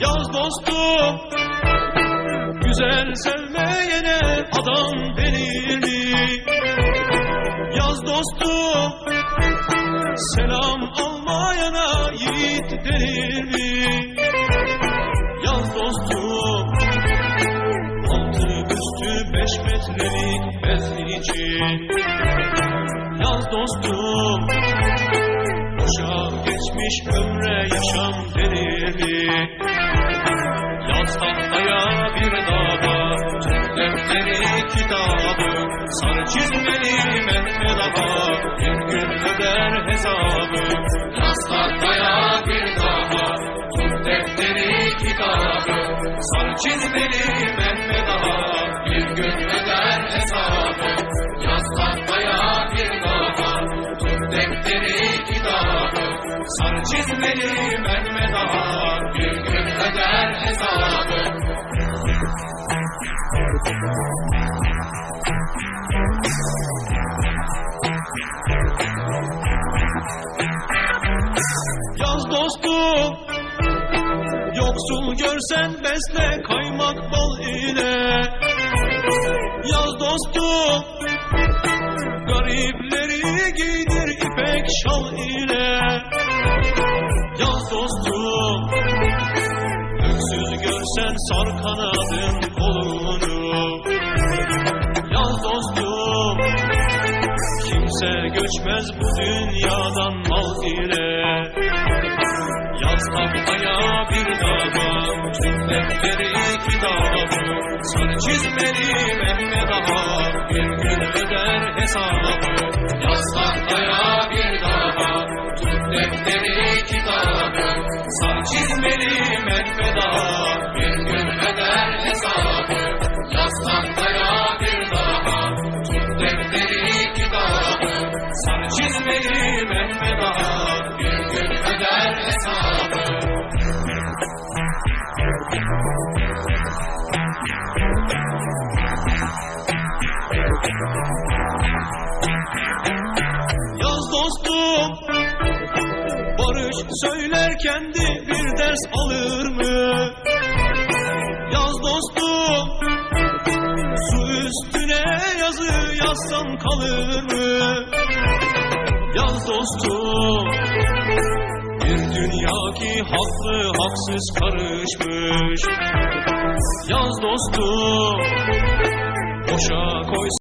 Yaz dostum Güzel sevmeyene adam denir mi? Yaz dostum Selam almayana yiğit denir mi? Yaz dostum Altı üstü beş metrelik bezli için. Yaz dostum Boşa geçmiş ömre yaşam denir mi? Yaz tahtaya bir daha Türk defteri kitabı. Sarı çizmeli Mehmet Ağa Bir gün öder hesabı. Yaz tahtaya bir daha Türk defteri kitabı. Sarı çizmeli Mehmet çizmeli Mehmet Ağa Bir gün öder hesabı Yaz dostum Yoksul görsen besle kaymak bal ile. Yaz dostum Garipleri giydir Görsen sar kanadın kolunu Yaz dostum Kimse göçmez bu dünyadan mal ile Yaz tahtaya bir daha Türk defteri kitabı Sarı çizmeli Mehmet Ağa Bir gün öder hesabı Barış söylerken de bir ders alır mı? Yaz dostum Su üstüne yazı yazsam kalır mı? Yaz dostum Bir dünya ki haklı haksız karışmış Yaz dostum Boşa koy